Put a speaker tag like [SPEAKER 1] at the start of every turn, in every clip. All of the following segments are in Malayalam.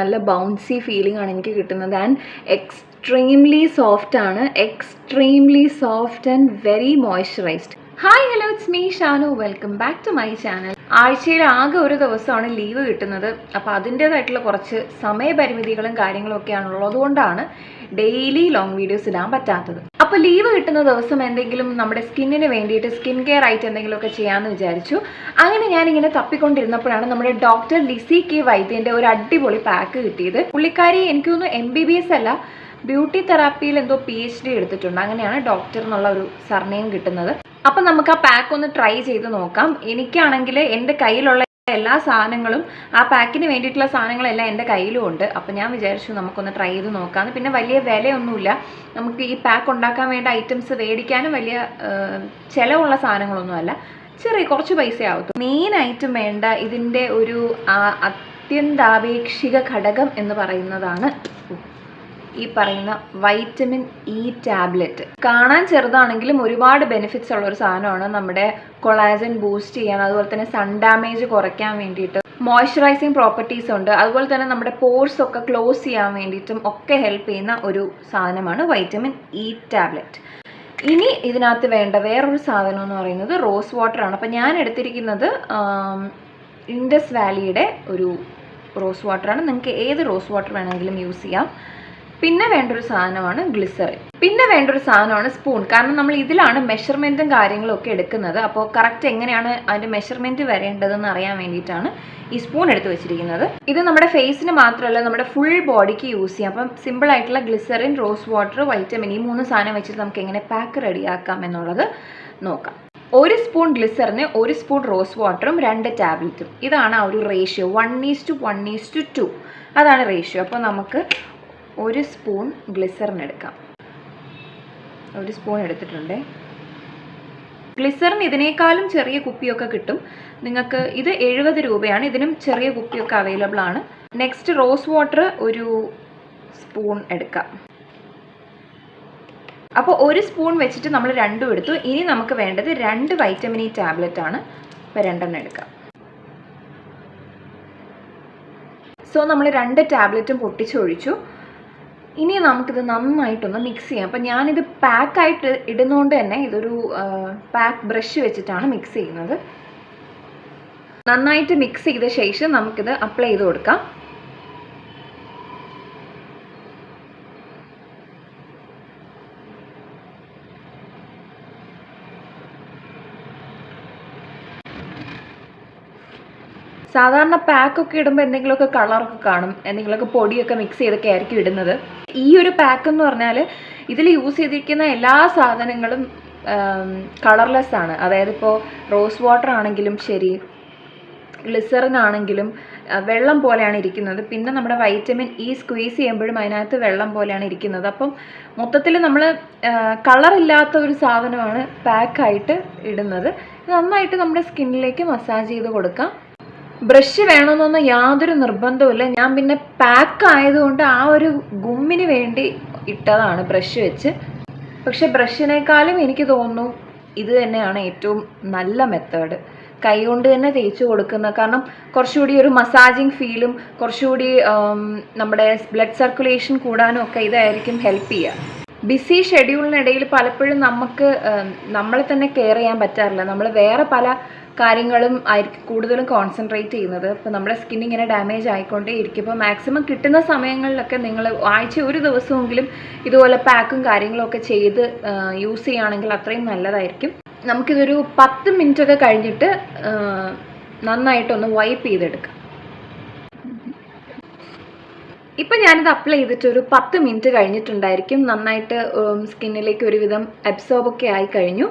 [SPEAKER 1] നല്ല ബൗൺസി ഫീലിംഗ് ആണ് എനിക്ക് കിട്ടുന്നത്. ആൻഡ് എക്സ്ട്രീംലി സോഫ്റ്റ് ആണ്. Extremely soft and very moisturised hi hello it's me Shanu welcome back to my channel ആഴ്ചയിൽ ആകെ ഒരു ദിവസമാണ് ലീവ് കിട്ടുന്നത്. അപ്പോൾ അതിന്റേതായിട്ടുള്ള കുറച്ച് സമയപരിമിതികളും കാര്യങ്ങളും ഒക്കെയാണ് ഉള്ളതുകൊണ്ടാണ് ഡെയിലി ലോങ് വീഡിയോസ് ഇടാൻ പറ്റാത്തത്. അപ്പോൾ ലീവ് കിട്ടുന്ന ദിവസം എന്തെങ്കിലും നമ്മുടെ സ്കിന്നിന് വേണ്ടിയിട്ട് സ്കിൻ കെയർ ആയിട്ട് എന്തെങ്കിലുമൊക്കെ ചെയ്യാമെന്ന് വിചാരിച്ചു. അങ്ങനെ ഞാനിങ്ങനെ തപ്പിക്കൊണ്ടിരുന്നപ്പോഴാണ് നമ്മുടെ ഡോക്ടർ ലിസി കെ വൈദ്യന്റെ ഒരു അടിപൊളി പാക്ക് കിട്ടിയത്. പുള്ളിക്കാരി എനിക്ക് തോന്നുന്നു എം ബി ബി എസ് അല്ല ബ്യൂട്ടി തെറാപ്പിയിൽ എന്തോ പി എച്ച് ഡി എടുത്തിട്ടുണ്ട്. അങ്ങനെയാണ് ഡോക്ടർ എന്നുള്ള ഒരു സർനെയിം കിട്ടുന്നത്. അപ്പം നമുക്ക് ആ പാക്ക് ഒന്ന് ട്രൈ ചെയ്ത് നോക്കാം. എനിക്കാണെങ്കിൽ എന്റെ കയ്യിലുള്ള എല്ലാ സാധനങ്ങളും ആ പാക്കിന് വേണ്ടിയിട്ടുള്ള സാധനങ്ങളെല്ലാം എന്റെ കയ്യിലും ഉണ്ട്. അപ്പം ഞാൻ വിചാരിച്ചു നമുക്കൊന്ന് ട്രൈ ചെയ്ത് നോക്കാമെന്ന് പിന്നെ വലിയ വിലയൊന്നുമില്ല. നമുക്ക് ഈ പാക്ക് ഉണ്ടാക്കാൻ വേണ്ട ഐറ്റംസ് മേടിക്കാനും വലിയ ചിലവുള്ള സാധനങ്ങളൊന്നുമല്ല. ചെറിയ കുറച്ച് പൈസ മെയിൻ ഐറ്റം വേണ്ട ഇതിന്റെ ഒരു അത്യന്താപേക്ഷിക ഘടകം എന്ന് പറയുന്നതാണ് ഈ പറയുന്ന വൈറ്റമിൻ ഇ ടാബ്ലറ്റ് കാണാൻ ചെറുതാണെങ്കിലും ഒരുപാട് ബെനിഫിറ്റ്സ് ഉള്ള ഒരു സാധനമാണ് നമ്മുടെ കൊളാജൻ ബൂസ്റ്റ് ചെയ്യാൻ അതുപോലെ തന്നെ സൺ ഡാമേജ് കുറയ്ക്കാൻ വേണ്ടിയിട്ട്. മോയ്സ്ചറൈസിങ് പ്രോപ്പർട്ടീസ് ഉണ്ട്. അതുപോലെ തന്നെ നമ്മുടെ പോർസ് ഒക്കെ ക്ലോസ് ചെയ്യാൻ വേണ്ടിയിട്ടും ഒക്കെ ഹെൽപ്പ് ചെയ്യുന്ന ഒരു സാധനമാണ് വൈറ്റമിൻ ഇ ടാബ്ലറ്റ് ഇനി ഇതിനകത്ത് വേണ്ട വേറൊരു സാധനം എന്ന് പറയുന്നത് റോസ് വാട്ടർ ആണ്. അപ്പം ഞാൻ എടുത്തിരിക്കുന്നത് ഇൻഡസ് വാലിയുടെ ഒരു റോസ് വാട്ടറാണ് നിങ്ങൾക്ക് ഏത് റോസ് വാട്ടർ വേണമെങ്കിലും യൂസ് ചെയ്യാം. പിന്നെ വേണ്ട ഒരു സാധനമാണ് ഗ്ലിസറിൻ പിന്നെ വേണ്ട ഒരു സാധനമാണ് സ്പൂൺ കാരണം നമ്മൾ ഇതിലാണ് മെഷർമെന്റും കാര്യങ്ങളും ഒക്കെ എടുക്കുന്നത്. അപ്പോൾ കറക്റ്റ് എങ്ങനെയാണ് അതിന്റെ മെഷർമെന്റ് വരേണ്ടതെന്ന് അറിയാൻ വേണ്ടിയിട്ടാണ് ഈ സ്പൂൺ എടുത്ത് വെച്ചിരിക്കുന്നത്. ഇത് നമ്മുടെ ഫേസിന് മാത്രമല്ല നമ്മുടെ ഫുൾ ബോഡിക്ക് യൂസ് ചെയ്യാം. അപ്പം സിമ്പിൾ ആയിട്ടുള്ള ഗ്ലിസറിൻ റോസ് വാട്ടർ വൈറ്റമിൻ ഈ മൂന്ന് സാധനം വെച്ചിട്ട് നമുക്ക് എങ്ങനെ പാക്ക് റെഡിയാക്കാം എന്നുള്ളത് നോക്കാം. ഒരു സ്പൂൺ ഗ്ലിസറിന് ഒരു സ്പൂൺ റോസ് വാട്ടറും രണ്ട് ടാബ്ലറ്റും ഇതാണ് ആ ഒരു ratio one is to one is to two അതാണ് റേഷ്യോ അപ്പോൾ നമുക്ക് ഒരു സ്പൂൺ ഗ്ലിസറിൻ എടുക്കാം. ഒരു സ്പൂൺ എടുത്തിട്ടുണ്ട്. ഗ്ലിസറിൻ ഇതിനേക്കാളും ചെറിയ കുപ്പിയൊക്കെ കിട്ടും. നിങ്ങൾക്ക് ഇത് എഴുപത് രൂപയാണ്. ഇതിനും ചെറിയ കുപ്പിയൊക്കെ അവൈലബിൾ ആണ്. നെക്സ്റ്റ് റോസ് വാട്ടർ ഒരു സ്പൂൺ എടുക്കാം. അപ്പോൾ ഒരു സ്പൂൺ വെച്ചിട്ട് നമ്മൾ രണ്ടും എടുത്തു. ഇനി നമുക്ക് വേണ്ടത് രണ്ട് വൈറ്റമിൻ ഇ ടാബ്ലറ്റ് ആണ്. അപ്പോൾ രണ്ടെണ്ണം എടുക്കാം. സോ നമ്മൾ രണ്ട് ടാബ്ലറ്റും പൊട്ടിച്ചൊഴിച്ചു. ഇനി നമുക്കിത് നന്നായിട്ടൊന്ന് മിക്സ് ചെയ്യാം. അപ്പം ഞാനിത് പാക്കായിട്ട് ഇടുന്നതുകൊണ്ട് തന്നെ ഇതൊരു പാക്ക് ബ്രഷ് വെച്ചിട്ടാണ് മിക്സ് ചെയ്യുന്നത്. നന്നായിട്ട് മിക്സ് ചെയ്ത ശേഷം നമുക്കിത് അപ്ലൈ ചെയ്ത് കൊടുക്കാം. സാധാരണ പാക്കൊക്കെ ഇടുമ്പോൾ എന്തെങ്കിലുമൊക്കെ കളറൊക്കെ കാണും. എന്തെങ്കിലുമൊക്കെ പൊടിയൊക്കെ മിക്സ് ചെയ്തൊക്കെ ആയിരിക്കും ഇടുന്നത്. ഈ ഒരു പാക്ക് എന്ന് പറഞ്ഞാൽ ഇതിൽ യൂസ് ചെയ്തിരിക്കുന്ന എല്ലാ സാധനങ്ങളും കളർലെസ് ആണ്. അതായത് ഇപ്പോൾ റോസ് വാട്ടർ ആണെങ്കിലും ശരി ഗ്ലിസറിൻ ആണെങ്കിലും വെള്ളം പോലെയാണ് ഇരിക്കുന്നത്. പിന്നെ നമ്മുടെ വൈറ്റമിൻ ഇ സ്ക്വീസ് ചെയ്യുമ്പോഴും അതിനകത്ത് വെള്ളം പോലെയാണ് ഇരിക്കുന്നത്. അപ്പം മൊത്തത്തിൽ നമ്മൾ കളറില്ലാത്ത ഒരു സാധനമാണ് പാക്കായിട്ട് ഇടുന്നത്. നന്നായിട്ട് നമ്മുടെ സ്കിന്നിലേക്ക് മസാജ് ചെയ്ത് കൊടുക്കാം. ബ്രഷ് വേണമെന്നൊന്നും യാതൊരു നിർബന്ധവുമില്ല. ഞാൻ പിന്നെ പാക്ക് ആയതുകൊണ്ട് ആ ഒരു ഗുമ്മിന് വേണ്ടി ഇട്ടതാണ് ബ്രഷ് വെച്ച്. പക്ഷെ ബ്രഷിനേക്കാളും എനിക്ക് തോന്നുന്നു ഇത് തന്നെയാണ് ഏറ്റവും നല്ല മെത്തേഡ് കൈകൊണ്ട് തന്നെ തേച്ച് കൊടുക്കുന്ന കാരണം കുറച്ചുകൂടി ഒരു മസാജിങ് ഫീലും കുറച്ചുകൂടി നമ്മുടെ ബ്ലഡ് സർക്കുലേഷൻ കൂടാനും ഒക്കെ ഇതായിരിക്കും ഹെൽപ്പ് ചെയ്യുക. ബിസി ഷെഡ്യൂളിനിടയിൽ പലപ്പോഴും നമുക്ക് നമ്മളെ തന്നെ കെയർ ചെയ്യാൻ പറ്റാറില്ല. നമ്മൾ വേറെ പല കാര്യങ്ങളും ആയിരിക്കും കൂടുതലും കോൺസെൻട്രേറ്റ് ചെയ്യുന്നത്. അപ്പോൾ നമ്മുടെ സ്കിൻ ഇങ്ങനെ ഡാമേജ് ആയിക്കൊണ്ടേ ഇരിക്കും. ഇപ്പോൾ മാക്സിമം കിട്ടുന്ന സമയങ്ങളിലൊക്കെ നിങ്ങൾ ആഴ്ച ഒരു ദിവസമെങ്കിലും ഇതുപോലെ പാക്കും കാര്യങ്ങളൊക്കെ ചെയ്ത് യൂസ് ചെയ്യുകയാണെങ്കിൽ അത്രയും നല്ലതായിരിക്കും. നമുക്കിതൊരു പത്ത് മിനിറ്റ് ഒക്കെ കഴിഞ്ഞിട്ട് നന്നായിട്ടൊന്ന് വൈപ്പ് ചെയ്തെടുക്കാം. ഇപ്പം ഞാനിത് അപ്ലൈ ചെയ്തിട്ട് ഒരു പത്ത് മിനിറ്റ് കഴിഞ്ഞിട്ടുണ്ടായിരിക്കും. നന്നായിട്ട് സ്കിന്നിലേക്ക് ഒരുവിധം അബ്സോർബ് ഒക്കെ ആയി കഴിഞ്ഞു.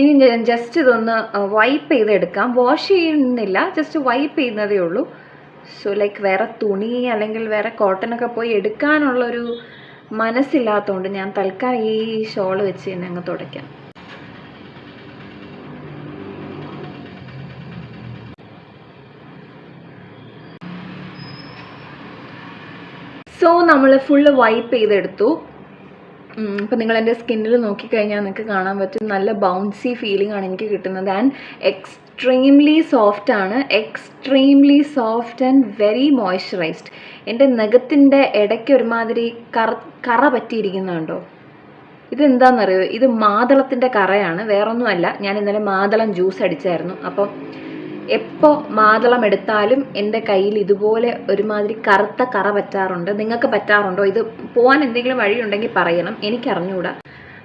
[SPEAKER 1] ഇനി ജസ്റ്റ് ഇതൊന്ന് വൈപ്പ് ചെയ്തെടുക്കാം. വാഷ് ചെയ്യുന്നില്ല ജസ്റ്റ് വൈപ്പ് ചെയ്യുന്നതേ ഉള്ളൂ. സോ ലൈക്ക് വേറെ തുണി അല്ലെങ്കിൽ വേറെ കോട്ടനൊക്കെ പോയി എടുക്കാനുള്ളൊരു മനസ്സില്ലാത്തതുകൊണ്ട് ഞാൻ തൽക്കാലം ഈ ഷോൾ വെച്ച് തന്നെ അങ്ങ് തുടയ്ക്കാം. സോ നമ്മൾ ഫുള്ള് വൈപ്പ് ചെയ്തെടുത്തു. ഇപ്പം നിങ്ങൾ എന്റെ സ്കിന്നിൽ നോക്കിക്കഴിഞ്ഞാൽ നിങ്ങൾക്ക് കാണാൻ പറ്റും നല്ല ബൗൺസി ഫീലിംഗ് ആണ് എനിക്ക് കിട്ടുന്നത്. ആൻഡ് എക്സ് എക്സ്ട്രീംലി സോഫ്റ്റ് ആണ്. Extremely soft and very moisturised എന്റെ നഖത്തിന്റെ ഇടയ്ക്ക് ഒരുമാതിരി കറ കറ പറ്റിയിരിക്കുന്നുണ്ടോ? ഇതെന്താണെന്നറിയോ ഇത് മാതളത്തിന്റെ കറയാണ്. വേറൊന്നുമല്ല. ഞാൻ ഇന്നലെ മാതളം ജ്യൂസ് അടിച്ചായിരുന്നു. അപ്പം എപ്പോൾ മാതളം എടുത്താലും എന്റെ കയ്യിൽ ഇതുപോലെ ഒരുമാതിരി കറുത്ത കറ പറ്റാറുണ്ട്. നിങ്ങൾക്ക് പറ്റാറുണ്ടോ? ഇത് പോകാൻ എന്തെങ്കിലും വഴിയുണ്ടെങ്കിൽ പറയണം. എനിക്കറിഞ്ഞൂടാ.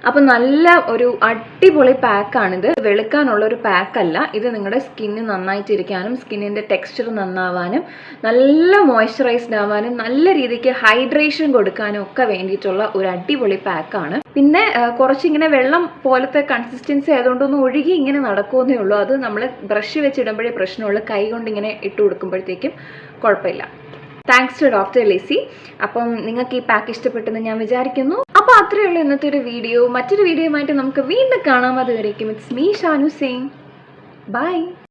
[SPEAKER 1] അപ്പം നല്ല ഒരു അടിപൊളി പാക്കാണിത് വെളുക്കാനുള്ള ഒരു പാക്കല്ല ഇത് നിങ്ങളുടെ സ്കിന്ന് നന്നായിട്ടിരിക്കാനും സ്കിന്നിന്റെ ടെക്സ്ചർ നന്നാവാനും നല്ല മോയ്സ്ചറൈസ്ഡ് ആവാനും നല്ല രീതിക്ക് ഹൈഡ്രേഷൻ കൊടുക്കാനും ഒക്കെ വേണ്ടിയിട്ടുള്ള ഒരു അടിപൊളി പാക്കാണ് പിന്നെ കുറച്ചിങ്ങനെ വെള്ളം പോലത്തെ കൺസിസ്റ്റൻസി ആയതുകൊണ്ടൊന്ന് ഒഴുകി ഇങ്ങനെ നടക്കുമെന്നേ ഉള്ളൂ. അത് നമ്മൾ ബ്രഷ് വെച്ചിടുമ്പോഴേ പ്രശ്നമുള്ളൂ. കൈ കൊണ്ട് ഇങ്ങനെ ഇട്ട് കൊടുക്കുമ്പോഴത്തേക്കും കുഴപ്പമില്ല. താങ്ക്സ് ടു ഡോക്ടർ ലിസി അപ്പം നിങ്ങൾക്ക് ഈ പാക്ക് ഇഷ്ടപ്പെട്ടെന്ന് ഞാൻ വിചാരിക്കുന്നു. അത്രയേ ഉള്ളൂ ഇന്നത്തെ ഒരു വീഡിയോ മറ്റൊരു വീഡിയോയുമായിട്ട് നമുക്ക് വീണ്ടും കാണാം. അതുവരേക്കും it's me Shanu Singh bye